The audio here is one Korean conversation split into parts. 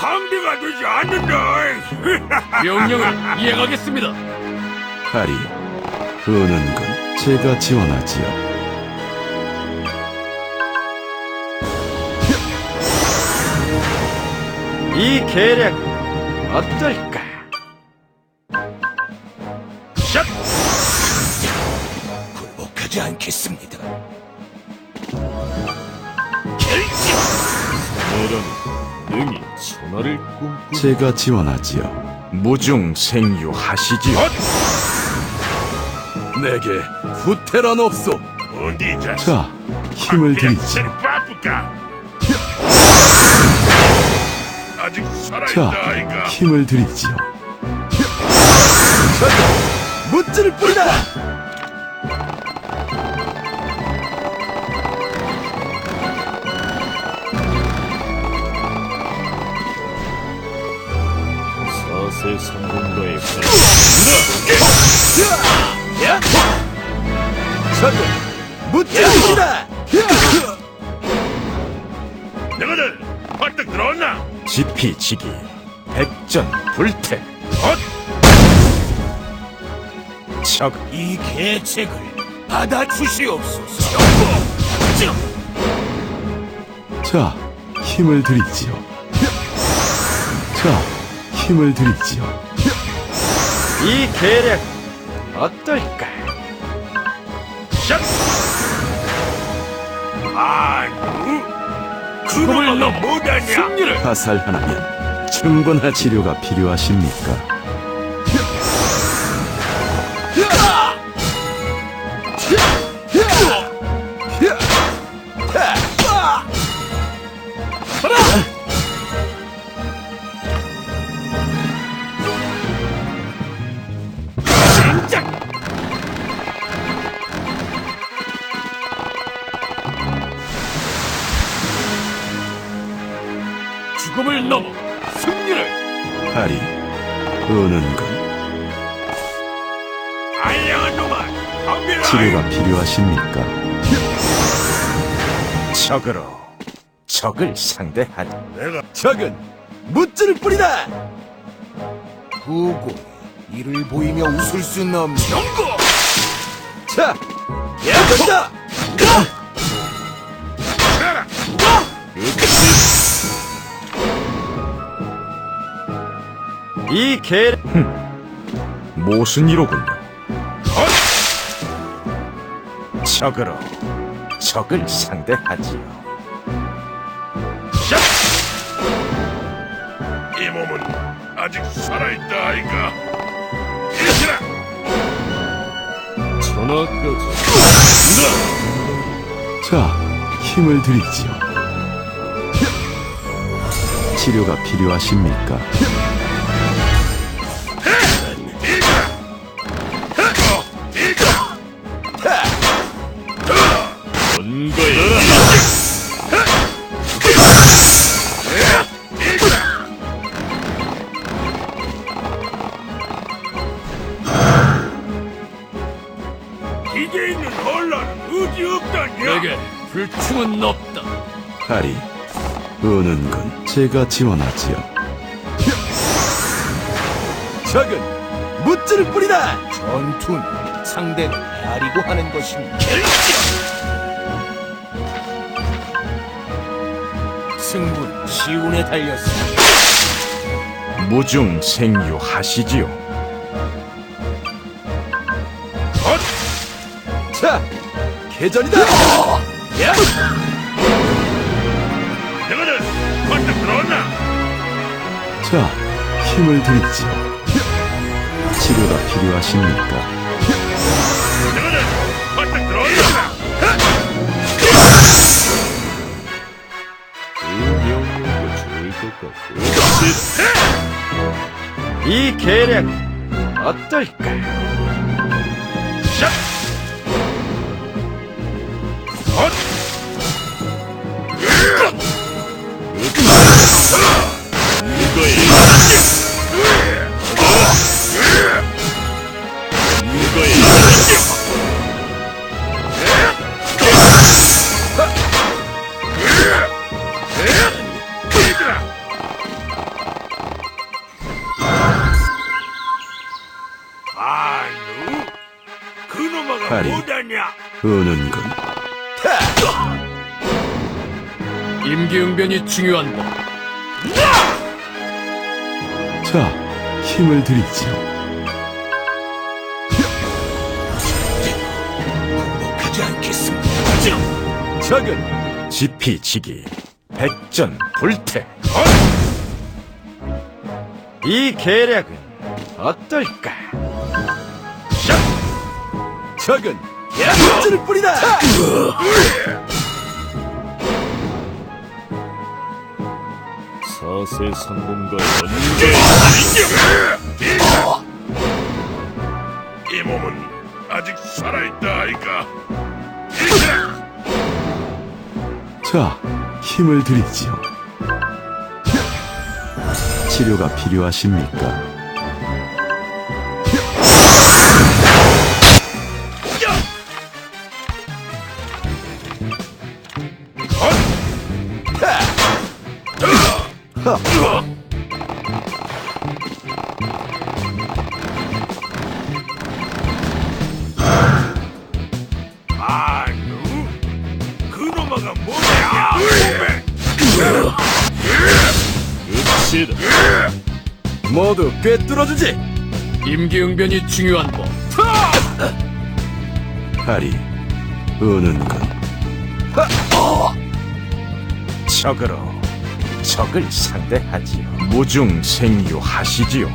상대가 되지 않는다. 명령을 이행하겠습니다. 하리, 어는 건 제가 지원하지요. 이 계략 어떨까? 샷! 굴복하지 않겠습니다. 천하를 꿈꾸 제가 지원하지요. 무중생유 하시지요. 내게 후퇴란 없소. 어디 자? 자, 힘을 드리지. 바쁘까? 아직 살아있다 자, 아이가. 힘을 드리지요. 무찌를 뿌리다! 너희들 벌떡 들어왔나? 지피지기 백전불태 헛! 적이 계책을 받아주시옵소서. 자, 힘을 드리지요. 자, 힘을 드리지요. 이 계략 어떨까? 샷! 아유, 그걸 너 못하냐? 승리를 화살 하나면 충분한 치료가 필요하십니까? 죽음을 넘어 승리를 어는 건 알량한 놈아, 덤비라! 치료가 필요하십니까? 적으로 적을 상대하리 내가 적은 무찌를 뿌리다! 후고 이를 보이며 웃을 수는 없는 경고! 자, 예언 이 계략 모순 이로군요 헛! 적으로 적을 상대하지요 샷! 이 몸은 아직 살아있다 아이가. 이리라! 천하까지 자, 힘을 드리지요. 치료가 필요하십니까? 기계 있는 혼란 의지 없다냐? 내게 불충은 없다. 하리, 건 제가 지원하지요. 적은 무찌를 뿌리다! 전투는 상대를 헤아리고 하는 것입니다. 승부는 시운에 달렸습니다. 무중 생유하시지요 계전이다! 너희들 벌떡 들어왔나? 자, 힘을 드리지요. 치료가 필요하십니까? 좋을 것 같고 이 계략 어떨까? 샷! 임기응변이 중요한다. 자, 힘을 드리지요. 하지 않겠습니다. 적은 지피지기 백전 불태 이 계략은 어떨까? 적은 물질을 뿌리다. 사세 상공과 이 몸은 아직 살아있다 아이가. 자, 힘을 드리지요. 치료가 필요하십니까? 뭐다냐? 끝이다. 모두 꿰뚫어주지. 임기응변이 중요한 법. 파리, 우는군. 적으로 적을 상대하지요 무중생유 하시지요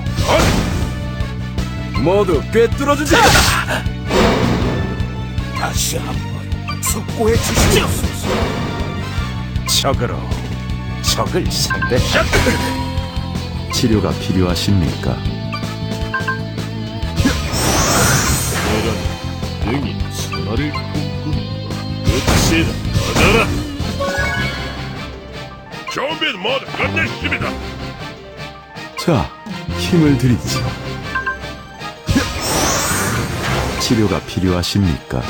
모두 꿰뚫어주지. 다시 한번 숙고해 주시옵소서. 적으로 적을 상대 치료가 필요하십니까? 내가 능히 천하를 꿈꾼다. 끝이다. 준비는 모두 끝냈습니다. 자, 힘을 드리지요. 치료가 필요하십니까?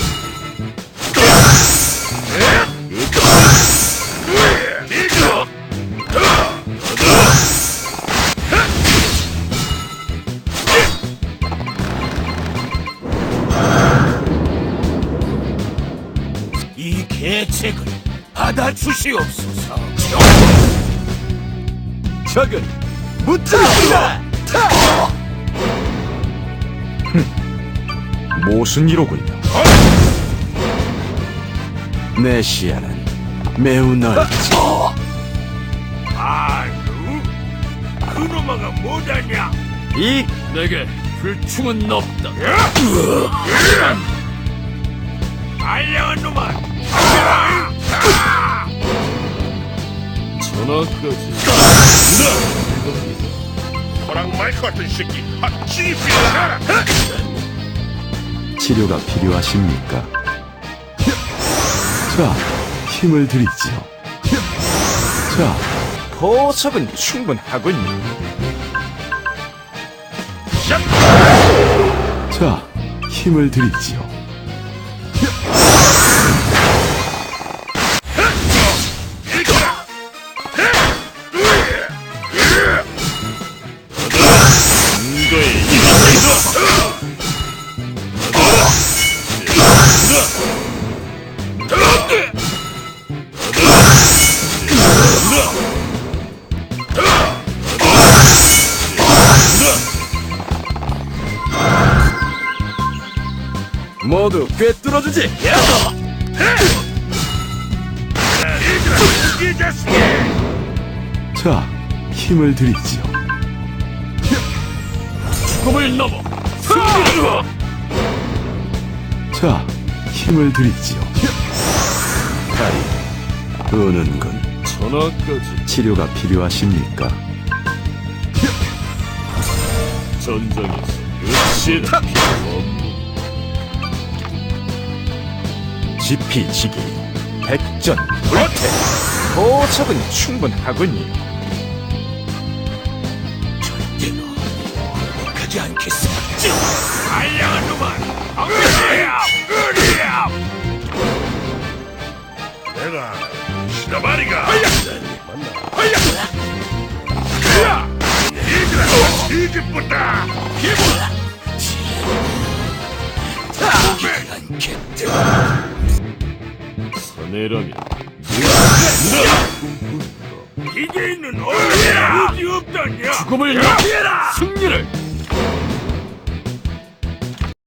이 받아주시옵소서. 적은 뿌리다. 무슨 이로군요 내 시야는 매우 넓지. 아유, 그놈아가 뭐다냐? 이 내게 불충은 없다. 알량한 놈아! 전하까지. 호랑 마이크 같은 새끼, 확실히 필요하라! 치료가 필요하십니까? 자, 힘을 드리지요. 자, 보석은 충분하군요 자, 힘을 드리지요. 모두 꿰뚫어주지. 자, 힘을 드리지요. 꿈을 넘어. 자, 힘을 드리지요. 파리, 우는군. 전하까지. 치료가 필요하십니까? 전장에서 끝이 지피지기 백전 불태 보석은 충분하군요 절대로 하지 않겠습니다. 알량한 놈아! 으리야! 으리야! 내가. 하야. 그야. 얘들아, 뒤집었다. 기분. 사 내라면 이게 있는? 어디 없다냐? 죽음을! 승리를